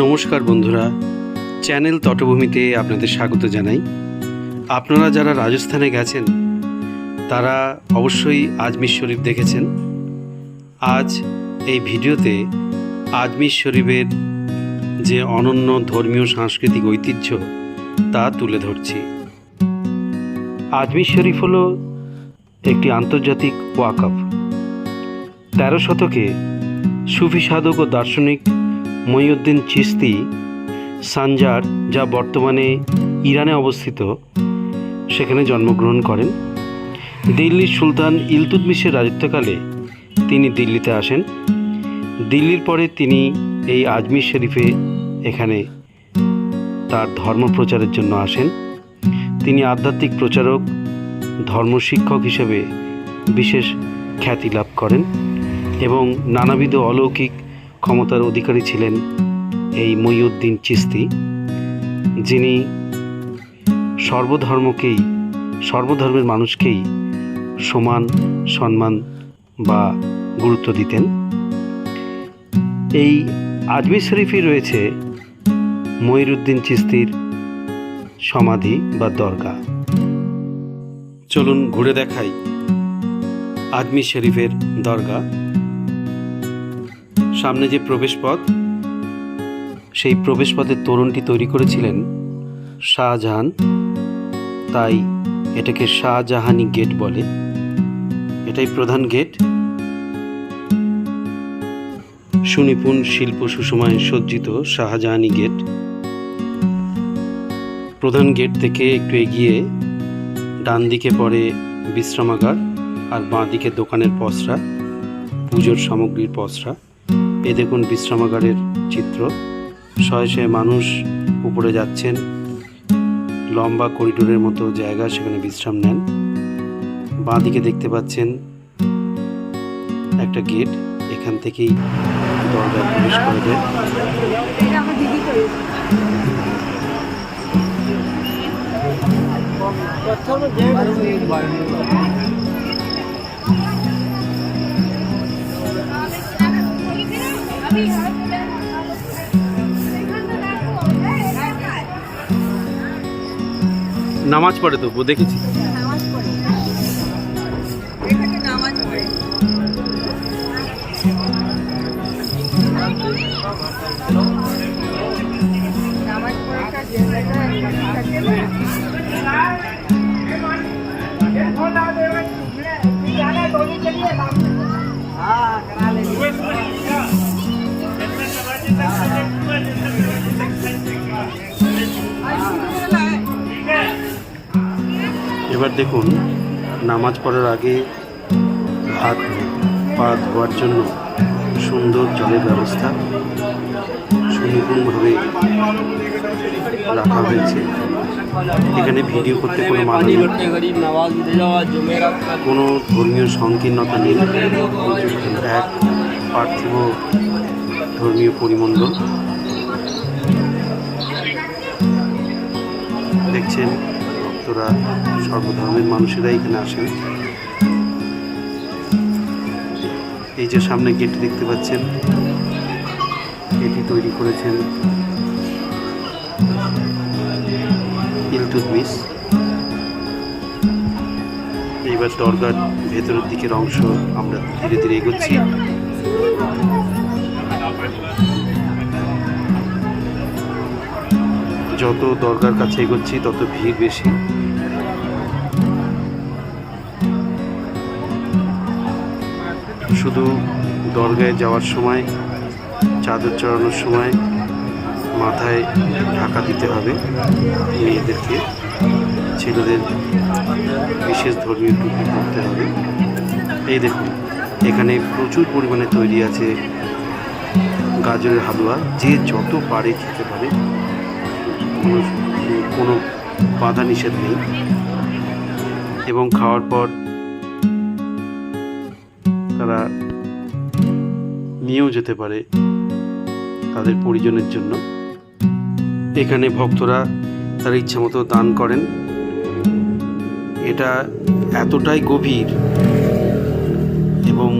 নমস্কার বন্ধুরা। চ্যানেল তটভূমিতে আপনাদের স্বাগত জানাই। আপনারা যারা রাজস্থানে গেছেন, তারা অবশ্যই আজমির শরীফ দেখেছেন। আজ এই ভিডিওতে আজমির শরীফের যে অনন্য ধর্মীয় সাংস্কৃতিক ঐতিহ্য, তা তুলে ধরছি। আজমির শরীফ হলো একটি আন্তর্জাতিক ওয়াকফ। তেরো শতকে সুফি সাধক ও দার্শনিক মহিউদ্দিন চিস্তি সানজার, যা বর্তমানে ইরানে অবস্থিত, সেখানে জন্মগ্রহণ করেন। দিল্লির সুলতান ইলতুৎমিশের রাজত্বকালে তিনি দিল্লিতে আসেন। দিল্লির পরে তিনি এই আজমির শরীফে এখানে তার ধর্ম প্রচারের জন্য আসেন। তিনি আধ্যাত্মিক প্রচারক, ধর্ম শিক্ষক হিসেবে বিশেষ খ্যাতি লাভ করেন এবং নানাবিধ অলৌকিক ক্ষমতার অধিকারী ছিলেন এই মহিউদ্দিন চিস্তি যিনি সর্বধর্মকেই, সর্বধর্মের মানুষকেই সমান সম্মান বা গুরুত্ব দিতেন। এই আজমির শরীফে রয়েছে মহিরুদ্দিন চিস্তির সমাধি বা দরগা চলুন ঘুরে দেখাই আজমির শরীফের দরগা সামনে যে প্রবেশপথ, সেই প্রবেশপথের তোরণটি তৈরি করেছিলেন শাহজাহান। তাই এটাকে শাহজাহানি গেট বলে। এটাই প্রধান গেট। সুনিপুণ শিল্প সুষমায় সজ্জিত শাহজাহানি গেট। প্রধান গেট থেকে একটু এগিয়ে ডান দিকে পড়ে বিশ্রামাগার আর বাঁ দিকে দোকানের পসরা, পুজোর সামগ্রীর পসরা। এ দেখুন বিশ্রামাগারের চিত্র। শয়ে শয়ে মানুষ উপরে যাচ্ছেন। লম্বা করিডোরের মতো জায়গা, সেখানে বিশ্রাম নেন। বাঁ দিকে দেখতে পাচ্ছেন একটা গেট। এখান থেকেই দরজা প্রবেশ করে দেয়। এটা নামাজ পড়ে তো দেখেছি। নামাজ এবার দেখুন, নামাজ পড়ার আগে হাত পা ধোয়ার জন্য সুন্দর জলের ব্যবস্থা সুনিপুণভাবে রাখা হয়েছে। এখানে ভিডিও করতে কোনো মানে কোনো ধর্মীয় সংকীর্ণতা নেই। এক পার্থিব ধর্মীয় পরিমণ্ডল। দেখছেন ভক্তরা সর্বধর্মের মানুষেরা এখানে আসেন। এই যে সামনে গেট দেখতে পাচ্ছেন, এটি তৈরি করেছেন ইলতুৎমিশ এইবার দরগার ভেতরের দিকের অংশ আমরা ধীরে ধীরে এগোচ্ছি। যত দরগার কাছে এগোচ্ছি, তত ভিড় বেশি। শুধু দরগায় যাওয়ার সময়, চাদর চড়ানোর সময় মাথায় ঢাকা দিতে হবে মেয়েদেরকে। ছেলেদের বিশেষ ধর্মীয় টুপি পরতে হবে। এই দেখুন, এখানে প্রচুর পরিমাণে তৈরি আছে গাজরের হালুয়া। যে যত পারে খেতে পারে, কোনো বাধা নিষেধ নেই। এবং খাওয়ার পর তারা নিয়েও যেতে পারে তাদের পরিজনের জন্য। এখানে ভক্তরা তার ইচ্ছামতো দান করেন। এটা এতটাই গভীর এবং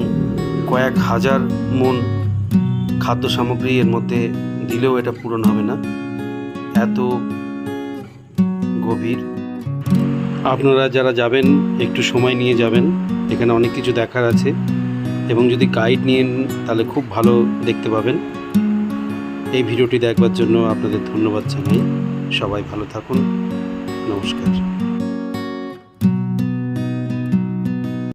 কয়েক হাজার মন খাদ্য সামগ্রী এর মধ্যে দিলেও এটা পূরণ হবে না। এত গভীর। আপনারা যারা যাবেন, একটু সময় নিয়ে যাবেন। এখানে অনেক কিছু দেখার আছে। এবং যদি গাইড নিয়ে তাহলে খুব ভালো দেখতে পাবেন। এই ভিডিওটি দেখবার জন্য আপনাদের ধন্যবাদ জানাই। সবাই ভালো থাকুন। নমস্কার।